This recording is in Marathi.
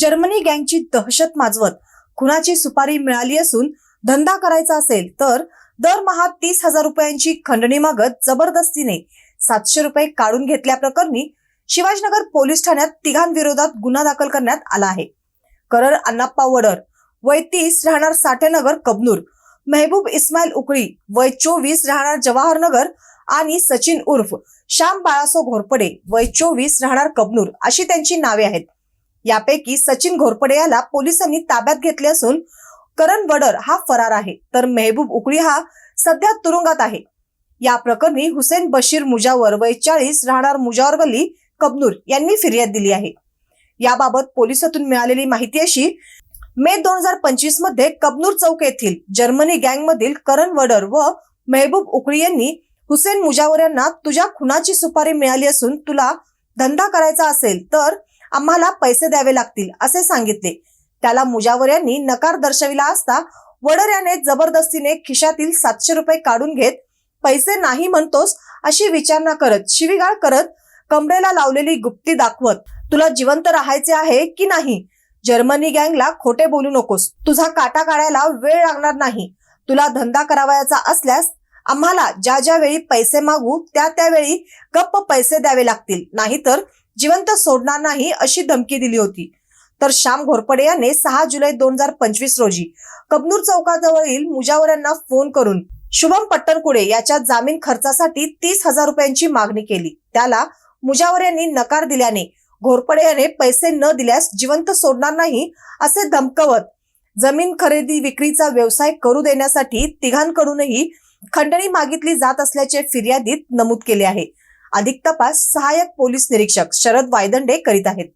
जर्मनी गँगची दहशत माजवत. खुनाची सुपारी मिळाली असून धंदा करायचा असेल तर दरमहा तीस हजार रुपयांची खंडणी मागत जबरदस्तीने सातशे रुपये काढून घेतल्याप्रकरणी शिवाजीनगर पोलीस ठाण्यात तिघांविरोधात गुन्हा दाखल करण्यात आला आहे. करर अण्णाप्पा वडर वय तीस राहणार साठेनगर कबनूर मेहबूब इस्माईल उकळी वय चोवीस राहणार जवाहरनगर आणि सचिन उर्फ श्याम बाळासो घोरपडे वय चोवीस राहणार कबनूर अशी त्यांची नावे आहेत. यापैकी सचिन घोरपडे याला पोलिसांनी ताब्यात घेतले असून करण वडर हा फरार आहे. तर मेहबूब उकळी हा सध्या तुरुंगात आहे. या प्रकरणी हुसेन बशीर मुजावर वय चाळीस राहणार मुजावर गल्ली कबनूर यांनी फिर्याद दिली आहे. याबाबत पोलिसातून मिळालेली माहिती अशी मे दोन हजार पंचवीसमध्ये कबनूर चौक येथील जर्मनी गँग मधील करण वडर व मेहबूब उकळी यांनी हुसेन मुजावर यांना तुझ्या खुनाची सुपारी मिळाली असून तुला धंदा करायचा असेल तर आम्हाला पैसे द्यावे लागतील असे सांगितले. त्याला मुजावर यांनी नकार दर्शविला असता वडर याने जबरदस्तीने खिशातील सातशे रुपये काढून घेत पैसे नाही म्हणतोस अशी विचारणा करत शिवीगाळ करत कमरेला लावलेली गुप्ती दाखवत तुला जिवंत राहायचे आहे की नाही? जर्मनी गँगला खोटे बोलू नकोस तुझा काटा काढायला वेळ लागणार नाही. तुला धंदा करावयाचा असल्यास आम्हाला ज्या ज्या वेळी पैसे मागू त्या त्यावेळी गप्प पैसे द्यावे लागतील. नाहीतर जिवंत सोडणार नाही अशी धमकी दिली होती. तर श्याम घोरपडे याने सहा जुलै दोन हजार पंचवीस रोजी कबनूर चौकाजवळील मुजावर यांना फोन करून शुभम पट्टणकुडे याच्या जामीन खर्चासाठी तीस हजार रुपयांची मागणी केली. त्याला मुजावर यांनी नकार दिल्याने घोरपडे याने पैसे न दिल्यास जिवंत सोडणार नाही असे धमकवत जमीन खरेदी विक्रीचा व्यवसाय करू देण्यासाठी तिघांकडूनही खंडणी मागितली जात असल्याचे फिर्यादीत नमूद केले आहे. अधिक तपास सहाय्यक पोलीस निरीक्षक शरद वायदंडे करीत आहेत.